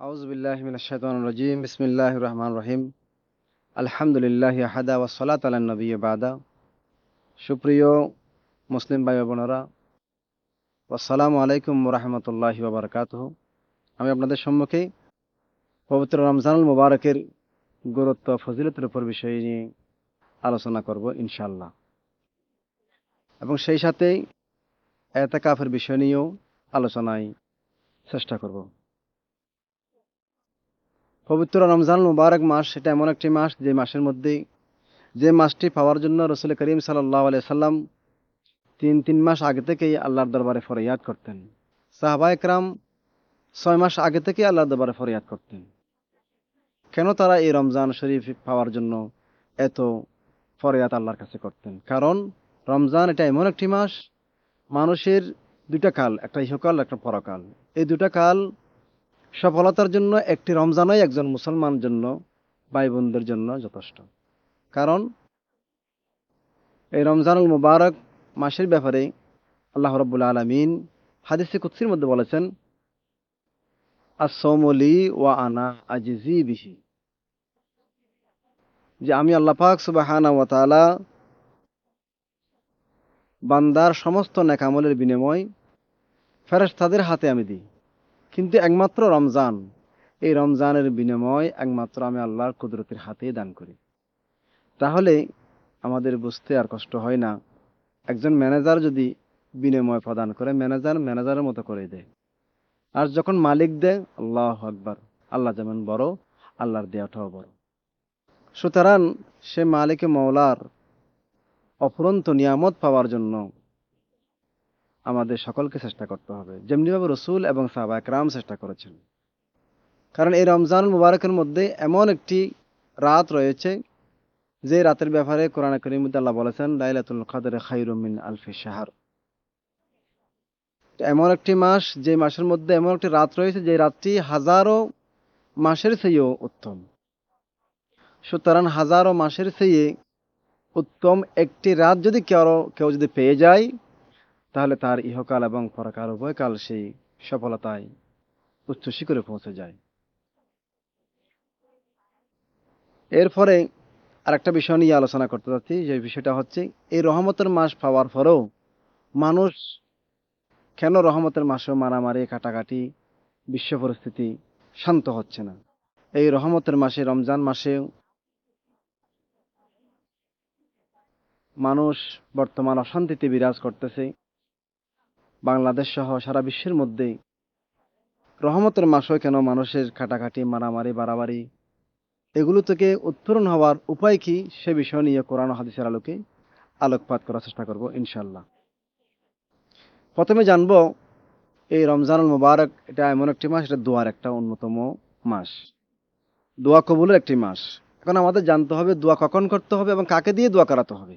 আউজবিল্লাহ মিনাশাইতানির রাজিম। বিসমিল্লাহির রহমানির রহিম। আলহামদুলিল্লাহ হাদা ওয়া সালাত আলা নবী বাদা। সুপ্রিয় মুসলিম ভাই বোনেরা, আসসালামু আলাইকুম রহমতুল্লাহি বাবরকাতুহ আমি আপনাদের সম্মুখে পবিত্র রমজানুল মুবারকের গুরুত্ব ফজিলতের উপর বিষয় নিয়ে আলোচনা করব ইনশাল্লাহ এবং সেই সাথেই এতেকাফের বিষয় নিয়েও আলোচনায় চেষ্টা করব। পবিত্র রমজান মুবারক মাস, এটা এমন একটি মাস যে মাসের মধ্যে যে মাসটি পাওয়ার জন্য রসুল করিম সাল্লাহ সাল্লাম তিন তিন মাস আগে থেকেই আল্লাহর দরবারে ফরিয়াদ করতেন। সাহাবা একরাম ছয় মাস আগে থেকেই আল্লাহর দরবারে ফরিয়াদ করতেন। কেন তারা এই রমজান শরীফ পাওয়ার জন্য এত ফরিয়াদ আল্লাহর কাছে করতেন? কারণ রমজান এটা এমন একটি মাস, মানুষের দুটা কাল, একটা ইহকাল, একটা পরকাল। এই দুটা কাল সফলতার জন্য একটি রমজানই একজন মুসলমান জন্য ভাই বোনদের জন্য যথেষ্ট। কারণ এই রমজানুল মুবারক মাসের ব্যাপারে আল্লাহ রব্বুল আলমিন হাদিসে কুৎসির মধ্যে বলেছেন আসৌমলি ওয়া আনা আজিজি বিহি। যে আমি আল্লাহ পাক সুবাহানা ওয়া তাআলা বান্দার সমস্ত নেকামলের বিনিময় ফেরেশতাদের হাতে আমি দিই। কিন্তু একমাত্র রমজান। এই রমজানের বিনিময় একমাত্র আমি আল্লাহর কুদরতের হাতেই দান করি। তাহলে আমাদের বুঝতে আর কষ্ট হয় না। একজন ম্যানেজার যদি বিনিময় প্রদান করে, ম্যানেজার ম্যানেজারের মতো করে দেয়। আর যখন মালিক দেয়, আল্লাহ আকবার। আল্লাহ যেমন বড়, আল্লাহর দেয়াটাও বড়। সুতরাং সে মালিকে মৌলার অফুরন্ত নিয়ামত পাওয়ার জন্য আমাদের সকলকে চেষ্টা করতে হবে। যেমনিভাবে রসুল এবং সাহবা একরাম চেষ্টা করেছেন। কারণ এই রমজান মুবারকের মধ্যে এমন একটি রাত রয়েছে, যে রাতের ব্যাপারে কোরআন করিমুদ্দ আল্লাহ বলেছেন, লাইলাতুল কাদের খাইরুমিন আলফি শাহার। এমন একটি মাস, যে মাসের মধ্যে এমন একটি রাত রয়েছে, যে রাতটি হাজারো মাসের চেয়েও উত্তম। সুতরাং হাজারো মাসের চেয়ে উত্তম একটি রাত যদি কেউ কেউ যদি পেয়ে যায় তাহলে তার ইহকাল এবং পরকাল, উভয়কাল সেই সফলতায় উচ্চ শিখরে পৌঁছে যায়। এরপরে আরেকটা বিষয় নিয়ে আলোচনা করতে যাচ্ছি, যে বিষয়টা হচ্ছে, এই রহমতের মাস পাওয়ার পরেও মানুষ কেন রহমতের মাসেও মারামারি, কাটাকাটি, বিশ্ব পরিস্থিতি শান্ত হচ্ছে না? এই রহমতের মাসে, রমজান মাসেও মানুষ বর্তমান অশান্তিতে বিরাজ করতেছে। বাংলাদেশ সহ সারা বিশ্বের মধ্যে রহমতের মাসও কেন মানুষের কাটাকাটি মারামারি, বাড়াবাড়ি? এগুলো থেকে উত্তরণ হওয়ার উপায় কি? সে বিষয় নিয়ে কোরআন হাদিসের আলোকে আলোকপাত করার চেষ্টা করব ইনশাল্লাহ প্রথমে জানব, এই রমজানুল মুবারক এটা এমন একটি মাস, এটা দোয়ার একটা অন্যতম মাস। দোয়া কবুলের একটি মাস। এখন আমাদের জানতে হবে দোয়া কখন করতে হবে এবং কাকে দিয়ে দোয়া করাতে হবে।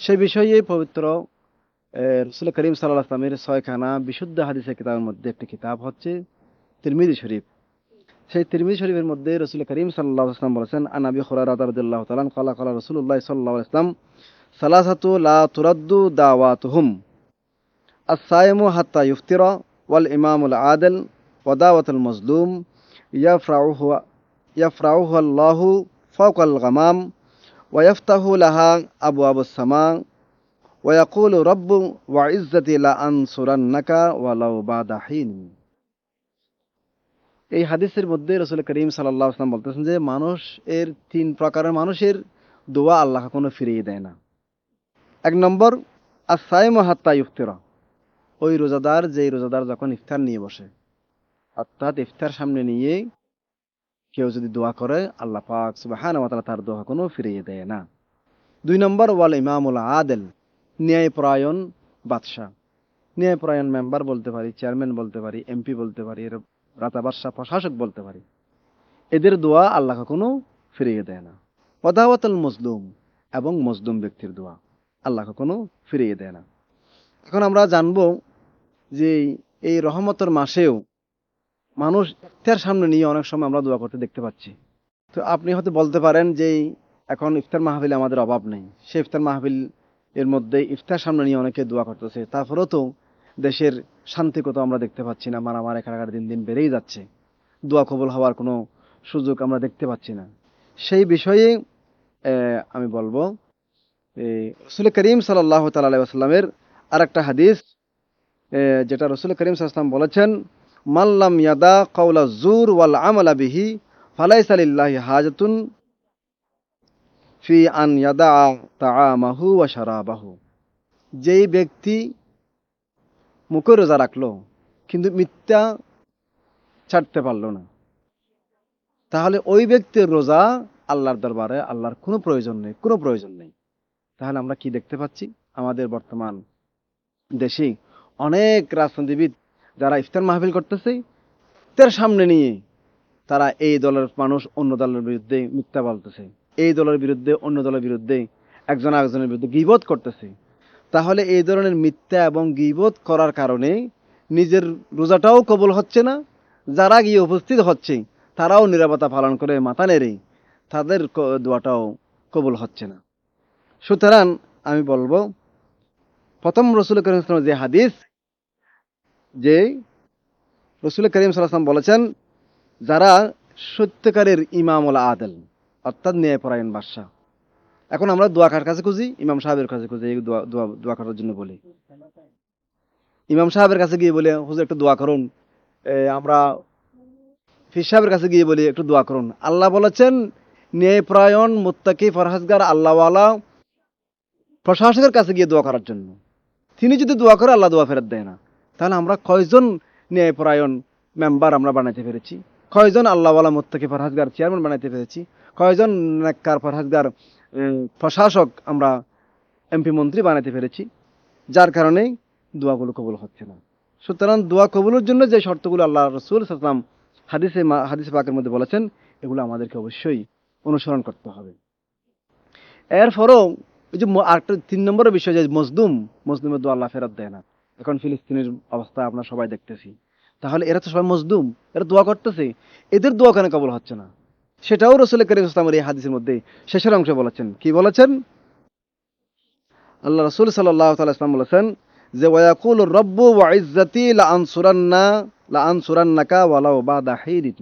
সে বিষয়ে পবিত্র রসুল করিম সাল্লাহ আসলামের ছয়খানা বিশুদ্ধ হাদিসের কিতাবের মধ্যে একটি কিতাব হচ্ছে তিরমিদি শরীফ। সেই তিরমিদি শরীফের মধ্যে রসুল করিম সাল্লাহ আসলাম বলেছেন আনাবি খুরারাদাল্লাহ তালান কালা কালা রসুল্লাহ সাল্লাহ ইসলাম সালাসাতু লা তুরাদ্দু দাওয়াতুহুম আসাইমু হাত্তা ইফতিরা ওয়াল ইমামুল আদল ওয়াদাওয়াতুল মজলুম, ইয়াফরাউহু ইয়াফরাউহু আল্লাহু ফাওকাল গামাম ওয়াইফতাহু লাহা আবু আবু সামা এই হাদিসের মধ্যে রসুল করিম সাল্লাহ আসলাম বলতেছেন যে মানুষ এর তিন প্রকারের মানুষের দোয়া আল্লাহ কোনো ফিরিয়ে দেয় না। এক নম্বর হাত্তা ইফতিরা। ওই রোজাদার যেই রোজাদার যখন ইফতার নিয়ে বসে, অর্থাৎ ইফতার সামনে নিয়ে কেউ যদি দোয়া করে, আল্লাহ পাক সুবাহান তার দোয়া কোনো ফিরিয়ে দেয় না। দুই নম্বর ওয়াল ইমামুল আদেল ন্যায়পরায়ণ বাদশাহ। ন্যায়পরায়ণ মেম্বার বলতে পারি চেয়ারম্যান বলতে পারি এমপি বলতে পারি, এর রাতা বাদশাহ, প্রশাসক বলতে পারি। এদের দোয়া আল্লাহ কোনো ফিরিয়ে দেয় না। পদাওয়াতুল মজলুম এবং মজলুম ব্যক্তির দোয়া আল্লাহ কোনো ফিরিয়ে দেয় না। এখন আমরা জানব যে এই রহমতের মাসেও মানুষ ইফতার সামনে নিয়ে অনেক সময় আমরা দোয়া করতে দেখতে পাচ্ছি। তো আপনি হয়তো বলতে পারেন যে এখন ইফতার মাহফিলে আমাদের অভাব নেই। সে ইফতার মাহফিল এর মধ্যে ইফতার সামনে নিয়ে অনেকে দোয়া করতেছে। তারপরেও তো দেশের শান্তি কত আমরা দেখতে পাচ্ছি না, মারামারি কারাগার দিন দিন বেড়েই যাচ্ছে। দোয়া কবুল হওয়ার কোনো সুযোগ আমরা দেখতে পাচ্ছি না। সেই বিষয়ে আমি বলব রসুল করিম সাল্লাহ তাল্লামের আর একটা হাদিস যেটা রসুল করিম সাল্লাম বলেছেন মাল্লাম ইয়াদা কৌলা জুর ওয়াল আমলা বিহি, ফালাইস আলিল্লাহি হাজাতুন ফি আন ইয়াদা তাআমাহু ওয়া শারাবাহু। যেই ব্যক্তি মুখে রোজা রাখল, কিন্তু মিথ্যা ছাড়তে পারল না, তাহলে ওই ব্যক্তির রোজা আল্লাহর দরবারে আল্লাহর কোনো প্রয়োজন নেই, কোনো প্রয়োজন নেই। তাহলে আমরা কি দেখতে পাচ্ছি? আমাদের বর্তমান দেশে অনেক রাজনীতিবিদ যারা ইফতার মাহফিল করতেছে তার সামনে নিয়ে তারা এই দলের মানুষ অন্য দলের বিরুদ্ধে মিথ্যা বলতেছে। এই দলের বিরুদ্ধে, অন্য দলের বিরুদ্ধে, একজন আরেকজনের বিরুদ্ধে গিবোধ করতেছে। তাহলে এই ধরনের মিথ্যা এবং গিবোধ করার কারণে নিজের রোজাটাও কবুল হচ্ছে না, যারা গিয়ে উপস্থিত হচ্ছে, তারাও নিরাপত্তা পালন করে মাথা নেড়ে তাদের দোয়াটাও কবুল হচ্ছে না। সুতরাং আমি বলব, প্রথম রসুল করিম সাল্লাম যে হাদিস, যে রসুল করিম সাল্লাম বলেছেন, যারা সত্যকারের ইমামুল আদেল অর্থাৎ ন্যায়পরায়ণ বাদশাহ। এখন আমরা দোয়া কার কাছে খুঁজি? ইমাম সাহেবের কাছে খুঁজি দোয়া দোয়া করার জন্য বলি। ইমাম সাহেবের কাছে গিয়ে বলে, হুজুর, একটু দোয়া করুন। আমরা ফির সাহেবের কাছে গিয়ে বলি, একটু দোয়া করুন। আল্লাহ বলেছেন ন্যায়পরায়ণ মুত্তাকি, ফরহাজগার, আল্লাহওয়ালা প্রশাসকের কাছে গিয়ে দোয়া করার জন্য। তিনি যদি দোয়া করে, আল্লাহ দোয়া ফেরত দেয় না। তাহলে আমরা কয়জন ন্যায়পরায়ণ মেম্বার আমরা বানাইতে পেরেছি? কয়জন আল্লাহওয়ালা মুত্তাকি ফরহাজগার চেয়ারম্যান বানাইতে পেরেছি? কয়জন নেককার ফরহাজগার প্রশাসক আমরা এমপি মন্ত্রী বানাইতে পেরেছি? যার কারণে দোয়াগুলো কবুল হচ্ছে না। সুতরাং দোয়া কবুলের জন্য যে শর্তগুলো আল্লাহ রসুল সাল্লাম হাদিসে হাদিসে পাকের মধ্যে বলেছেন, এগুলো আমাদেরকে অবশ্যই অনুসরণ করতে হবে। এরপরও ওই যে আরেকটা তিন নম্বরের বিষয় যে মজদুম, মজদুমের দোয়া আল্লাহ ফেরত দেয় না। এখন ফিলিস্তিনের অবস্থা আমরা সবাই দেখতেছি। তাহলে এরা তো সবাই মজদুম এরা দোয়া করতেছে। এদের দোয়া কেন কবল হচ্ছে না? সেটাও রসুল করিম ইসলামের এই হাদিসের মধ্যে শেষের অংশে বলেছেন। কি বলেছেন? আল্লাহ রসুল সাল্লাহ ইসলাম বলেছেন যে ওয়াকুল রব্বু ওয়া ইজ্জাতি লা আনসুরান্না লা আনসুরান্নাকা ওয়ালাউ বাদা হিরিন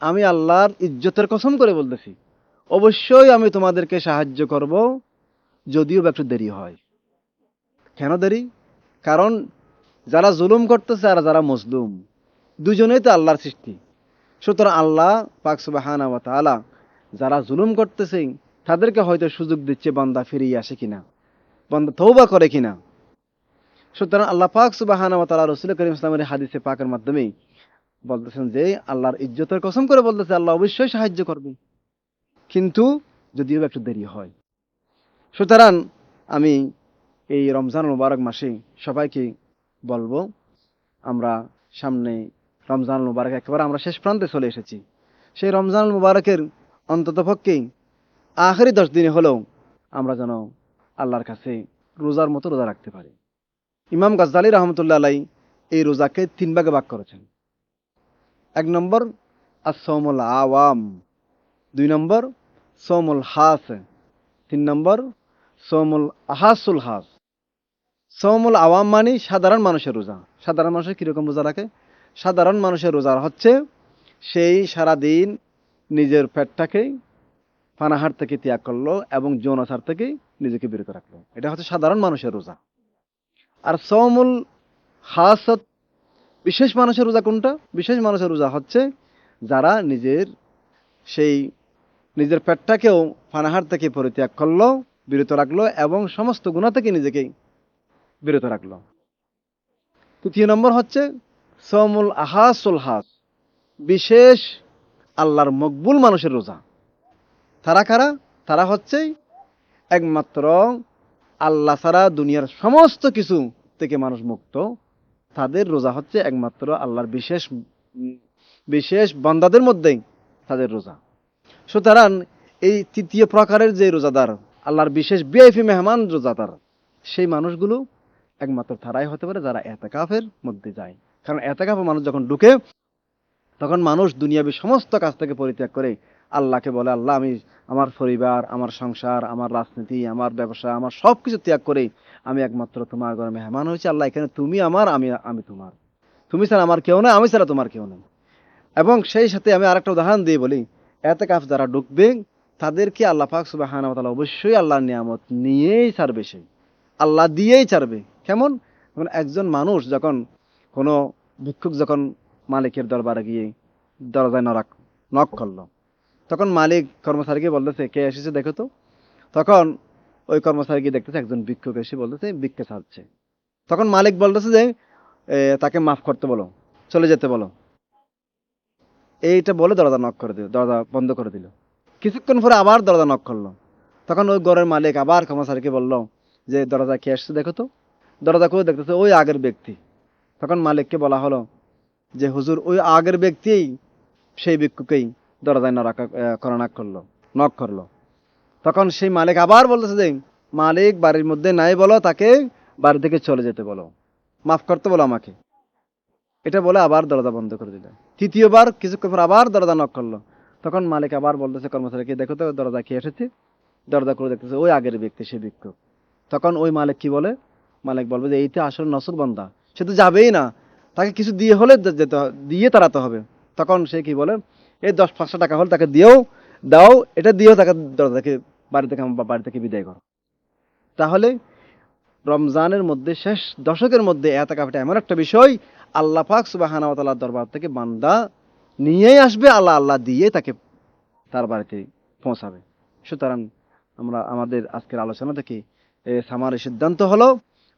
আমি আল্লাহর ইজ্জতের কসম করে বলতেছি, অবশ্যই আমি তোমাদেরকে সাহায্য করব, যদিও একটু দেরি হয়। কেন দেরি? কারণ যারা জুলুম করতেছে আর যারা মজলুম, দুজনেই তো আল্লাহর সৃষ্টি। সুতরাং আল্লাহ পাক সুবাহানা ওয়া যারা জুলুম করতেছে, তাদেরকে হয়তো সুযোগ দিচ্ছে বান্দা ফিরিয়ে আসে কিনা, বান্দা তৌবা করে কিনা। সুতরাং আল্লাহ পাক সুবাহানা ওয়া রসুল করিম ইসলামের হাদিসে পাকের মাধ্যমে বলতেছেন যে, আল্লাহর ইজ্জতের কসম করে বলতেছে, আল্লাহ অবশ্যই সাহায্য করবে। কিন্তু যদিও একটু দেরি হয়। সুতরাং আমি এই রমজান মুবারক মাসে সবাইকে বলব, আমরা সামনে রমজান মুবারক একেবারে আমরা শেষ প্রান্তে চলে এসেছি। সেই রমজান মুবারকের অন্তত পক্ষেই আখেরি দশ দিনে হলেও আমরা যেন আল্লাহর কাছে রোজার মতো রোজা রাখতে পারি। ইমাম গাজ্জালি রহমতুল্লাহ আলাই এই রোজাকে তিন ভাগে ভাগ করেছেন। এক নম্বর আসমুল আওয়াম। দুই নম্বর সোমুল হাস। তিন নম্বর সোমুল আহাসুল হাস। সোমুল আওয়াম মানে সাধারণ মানুষের রোজা। সাধারণ মানুষের কীরকম রোজা রাখে? সাধারণ মানুষের রোজা হচ্ছে সেই সারাদিন নিজের পেটটাকে পানাহার থেকে ত্যাগ করল এবং যৌনাচার থেকে নিজেকে বিরত রাখল। এটা হচ্ছে সাধারণ মানুষের রোজা। আর সৌমুল হাসত বিশেষ মানুষের রোজা কোনটা? বিশেষ মানুষের রোজা হচ্ছে যারা নিজের সেই নিজের পেটটাকেও পানাহার থেকে পরিত্যাগ করল, বিরত রাখল এবং সমস্ত গুণা থেকে নিজেকে বিরত রাখল। তৃতীয় নম্বর হচ্ছে সৌমুল আহাসুল হাস, বিশেষ আল্লাহর মকবুল মানুষের রোজা। তারা কারা? তারা হচ্ছে একমাত্র আল্লাহ ছাড়া দুনিয়ার সমস্ত কিছু থেকে মানুষ মুক্ত। তাদের রোজা হচ্ছে একমাত্র আল্লাহর বিশেষ বিশেষ বান্দাদের মধ্যেই তাদের রোজা। সুতরাং এই তৃতীয় প্রকারের যে রোজাদার, আল্লাহর বিশেষ বিআইপি মেহমান রোজাদার, সেই মানুষগুলো একমাত্র তারাই হতে পারে যারা এতেকাফের মধ্যে যায়। কারণ এতেকাফে মানুষ যখন ঢুকে, তখন মানুষ দুনিয়াবি সমস্ত কাজ থেকে পরিত্যাগ করে আল্লাহকে বলে, আল্লাহ, আমি আমার পরিবার, আমার সংসার, আমার রাজনীতি, আমার ব্যবসা, আমার সব কিছু ত্যাগ করে আমি একমাত্র তোমার ঘরে মেহমান হয়েছি। আল্লাহ, এখানে তুমি আমার, আমি আমি তোমার। তুমি ছাড়া আমার কেউ নেই, আমি ছাড়া তোমার কেউ নেই। এবং সেই সাথে আমি আরেকটা উদাহরণ দিয়ে বলি এতে কাফ যারা ঢুকবে, তাদেরকে আল্লাহ তাআলা অবশ্যই আল্লাহর নিয়ামত নিয়েই ছাড়বে সে। আল্লাহ দিয়েই ছাড়বে। কেমন? যেমন একজন মানুষ যখন কোনো ভিক্ষুক যখন মালিকের দরবারে গিয়ে দরজায় নরাক নক করল, তখন মালিক কর্মচারীকে বলতেছে, কে এসেছে দেখো তো? তখন ওই কর্মচারী গিয়ে দেখতেছে একজন ভিক্ষুক এসে বলতেছে, ভিক্ষে ছাড়ছে। তখন মালিক বলতেছে যে তাকে মাফ করতে বলো, চলে যেতে বলো। এইটা বলে দরজা নক করে দিল, দরজা বন্ধ করে দিল। কিছুক্ষণ পরে আবার দরজা নক করল। তখন ওই ঘরের মালিক আবার কর্মচারীকে বলল যে দরজা কে আসছে দেখো তো? দরজা করে দেখতেছে ওই আগের ব্যক্তি। তখন মালিককে বলা হলো যে, হুজুর, ওই আগের ব্যক্তিই সেই ভিক্ষুকেই দরজায় নরাকা করোনা করল নক করল। তখন সেই মালিক আবার বলতেছে যে, মালিক, বাড়ির মধ্যে নাই বলো, তাকে বাড়ি থেকে চলে যেতে বলো। মাফ করতে বলো আমাকে। এটা বলে আবার দরজা বন্ধ করে দিল। তৃতীয়বার কিছুক্ষণ পর আবার দরজা নক করল। তখন মালিক আবার বলতেছে কর্মচারীকে, দেখো তো, দরজা কি এসেছে? দরজা করে দেখতেছে ওই আগের ব্যক্তি সে ভিক্ষুক। তখন ওই মালিক কি বলে? মালিক বলবে যে এইটা আসলে নসর বান্দা। সে তো যাবেই না। তাকে কিছু দিয়ে হলে যেতে দিয়ে তাড়াতে হবে। তখন সে কি বলে, এই দশ পাঁচশো টাকা হলে তাকে দিয়েও দাও, এটা দিয়েও তাকে দরজা থেকে বাড়ি থেকে বাড়ি থেকে বিদায় করো। তাহলে রমজানের মধ্যে শেষ দশকের মধ্যে এত কাপটা এমন একটা বিষয় আল্লাহ পাক সুবাহানা তাআলার দরবার থেকে বান্দা নিয়েই আসবে, আল্লাহ আল্লাহ দিয়ে তাকে তার বাড়িতে পৌঁছাবে। সুতরাং আমরা আমাদের আজকের আলোচনা থেকে সামারের সিদ্ধান্ত হলো।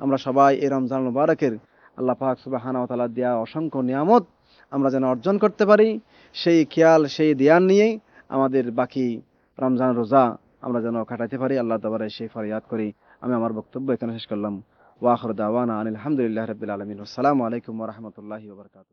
আমরা সবাই এই রমজান মুবারকের আল্লাহ পাক সুবাহানা তাআলা দেওয়া অসংখ্য নিয়ামত আমরা যেন অর্জন করতে পারি, সেই খেয়াল, সেই দেয়ান নিয়েই আমাদের বাকি রমজান রোজা আমরা যেন কাটাতে পারি। আল্লাহ দাবারে সেই ফরিয়াদ করি। আমি আমার বক্তব্য এখানে শেষ করলাম। ওয়াহর দাওয়ানা আনিল আলহামদুলিল্লাহ রবিল আলমিন। আসসালামু আলাইকুম রহমতুল্লাহি ওবরকাত